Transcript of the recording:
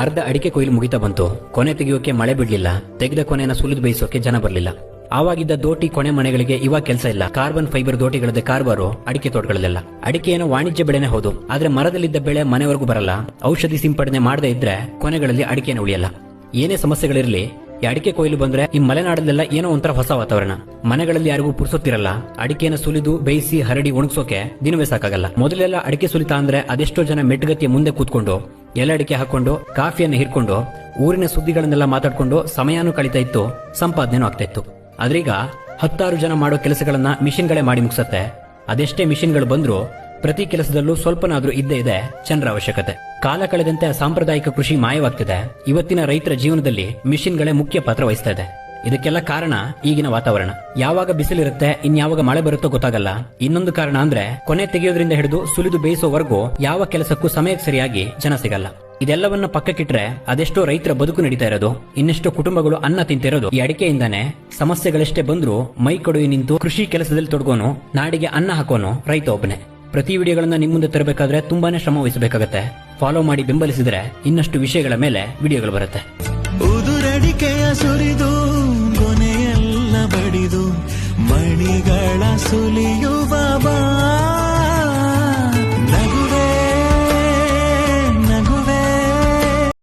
ಅರ್ಧ ಅಡಿಕೆ ಕೊಯ್ಲು ಮುಗಿತಾ ಬಂತು. ಕೊನೆ ತೆಗೆಯೋಕೆ ಮಳೆ ಬಿಡ್ಲಿಲ್ಲ. ತೆಗೆದ ಕೊನೆನ ಸುಲಿದು ಬೇಯಿಸೋಕೆ ಜನ ಬರಲಿಲ್ಲ. ಆವಾಗಿದ್ದ ದೋಟಿ ಕೊನೆ ಮನೆಗಳಿಗೆ ಇವಾಗ ಕೆಲಸ ಇಲ್ಲ. ಕಾರ್ಬನ್ ಫೈಬರ್ ದೋಟಿಗಳದ್ದೇ ಕಾರ್ಬಾರು ಅಡಿಕೆ ತೋಟಗಳಲ್ಲೆಲ್ಲ. ಅಡಿಕೆ ಏನೋ ವಾಣಿಜ್ಯ ಬೆಳೆನೇ ಹೌದು. ಆದ್ರೆ ಮರದಲ್ಲಿದ್ದ ಬೆಳೆ ಮನೆವರೆಗೂ ಬರಲ್ಲ. ಔಷಧಿ ಸಿಂಪಡಣೆ ಮಾಡದೇ ಇದ್ರೆ ಕೊನೆಗಳಲ್ಲಿ ಅಡಿಕೆನ ಉಳಿಯಲ್ಲ. ಏನೇ ಸಮಸ್ಯೆಗಳಿರಲಿ, ಈ ಅಡಿಕೆ ಕೊಯ್ಲು ಬಂದ್ರೆ ಈ ಮಲೆನಾಡಲ್ಲೆಲ್ಲ ಏನೋ ಒಂಥರ ಹೊಸ ವಾತಾವರಣ. ಮನೆಗಳಲ್ಲಿ ಯಾರಿಗೂ ಪುರುಸುತ್ತಿರಲ್ಲ. ಅಡಿಕೆನ ಸುಲಿದು ಬೇಯಿಸಿ ಹರಡಿ ಒಣಗಿಸೋಕೆ ದಿನವೇ ಸಾಕಾಗಲ್ಲ. ಮೊದಲೆಲ್ಲ ಅಡಿಕೆ ಸುಲಿತಾ ಅಂದ್ರೆ ಅದೆಷ್ಟೋ ಜನ ಮೆಟ್ಟುಗತ್ತಿಯ ಮುಂದೆ ಕೂತ್ಕೊಂಡು ಎಲೆ ಅಡಿಕೆ ಹಾಕೊಂಡು, ಕಾಫಿಯನ್ನು ಹಿರ್ಕೊಂಡು, ಊರಿನ ಸುದ್ದಿಗಳನ್ನೆಲ್ಲ ಮಾತಾಡ್ಕೊಂಡು ಸಮಯನೂ ಕಳೀತಾ ಇತ್ತು, ಸಂಪಾದನೆನೂ ಆಗ್ತಾ ಇತ್ತು. ಆದ್ರೀಗ ಹತ್ತಾರು ಜನ ಮಾಡೋ ಕೆಲಸಗಳನ್ನ ಮಿಷಿನ್ಗಳೇ ಮಾಡಿ ಮುಗಿಸುತ್ತೆ. ಅದೆಷ್ಟೇ ಮಿಷಿನ್ಗಳು ಬಂದ್ರೂ ಪ್ರತಿ ಕೆಲಸದಲ್ಲೂ ಸ್ವಲ್ಪನಾದ್ರೂ ಇದ್ದೇ ಇದೆ ಜನರ ಅವಶ್ಯಕತೆ. ಕಾಲ ಕಳೆದಂತೆ ಸಾಂಪ್ರದಾಯಿಕ ಕೃಷಿ ಮಾಯವಾಗ್ತಿದೆ. ಇವತ್ತಿನ ರೈತರ ಜೀವನದಲ್ಲಿ ಮಿಷಿನ್ಗಳೇ ಮುಖ್ಯ ಪಾತ್ರ ವಹಿಸ್ತಾ ಇದೆ. ಇದಕ್ಕೆಲ್ಲ ಕಾರಣ ಈಗಿನ ವಾತಾವರಣ. ಯಾವಾಗ ಬಿಸಿಲಿರುತ್ತೆ, ಇನ್ಯಾವಾಗ ಮಳೆ ಬರುತ್ತೋ ಗೊತ್ತಾಗಲ್ಲ. ಇನ್ನೊಂದು ಕಾರಣ ಅಂದ್ರೆ, ಕೊನೆ ತೆಗೆಯೋದ್ರಿಂದ ಹಿಡಿದು ಸುಲಿದು ಬೇಯಿಸೋವರೆಗೂ ಯಾವ ಕೆಲಸಕ್ಕೂ ಸಮಯಕ್ಕೆ ಸರಿಯಾಗಿ ಜನ ಸಿಗಲ್ಲ. ಇದೆಲ್ಲವನ್ನ ಪಕ್ಕಕ್ಕಿಟ್ರೆ ಅದೆಷ್ಟೋ ರೈತರ ಬದುಕು ನಡೀತಾ ಇರೋದು. ಇನ್ನೆಷ್ಟೋ ಕುಟುಂಬಗಳು ಅನ್ನ ತಿಂತಿರೋದು ಈ ಅಡಿಕೆಯಿಂದಾನೆ ಸಮಸ್ಯೆಗಳೆಷ್ಟೇ ಬಂದ್ರು, ಮೈ ಕೊಡುಗೆ ನಿಂತು ಕೃಷಿ ಕೆಲಸದಲ್ಲಿ ತೊಡಗೋನು, ನಾಡಿಗೆ ಅನ್ನ ಹಾಕೋನು ರೈತ ಒಬ್ಬನೇ ಪ್ರತಿ ವಿಡಿಯೋಗಳನ್ನ ನಿಮ್ಮ ಮುಂದೆ ತರಬೇಕಾದ್ರೆ ತುಂಬಾನೇ ಶ್ರಮ ವಹಿಸಬೇಕಾಗತ್ತೆ. ಫಾಲೋ ಮಾಡಿ ಬೆಂಬಲಿಸಿದ್ರೆ ಇನ್ನಷ್ಟು ವಿಷಯಗಳ ಮೇಲೆ ವಿಡಿಯೋಗಳು ಬರುತ್ತೆ. ಉದುರಡಿಕೆಯ ಸುರಿದು ಕೊನೆಯೆಲ್ಲ ಬಡಿದು ಮಣಿಗಳ ಸುಲಿಯುವ ಬಾ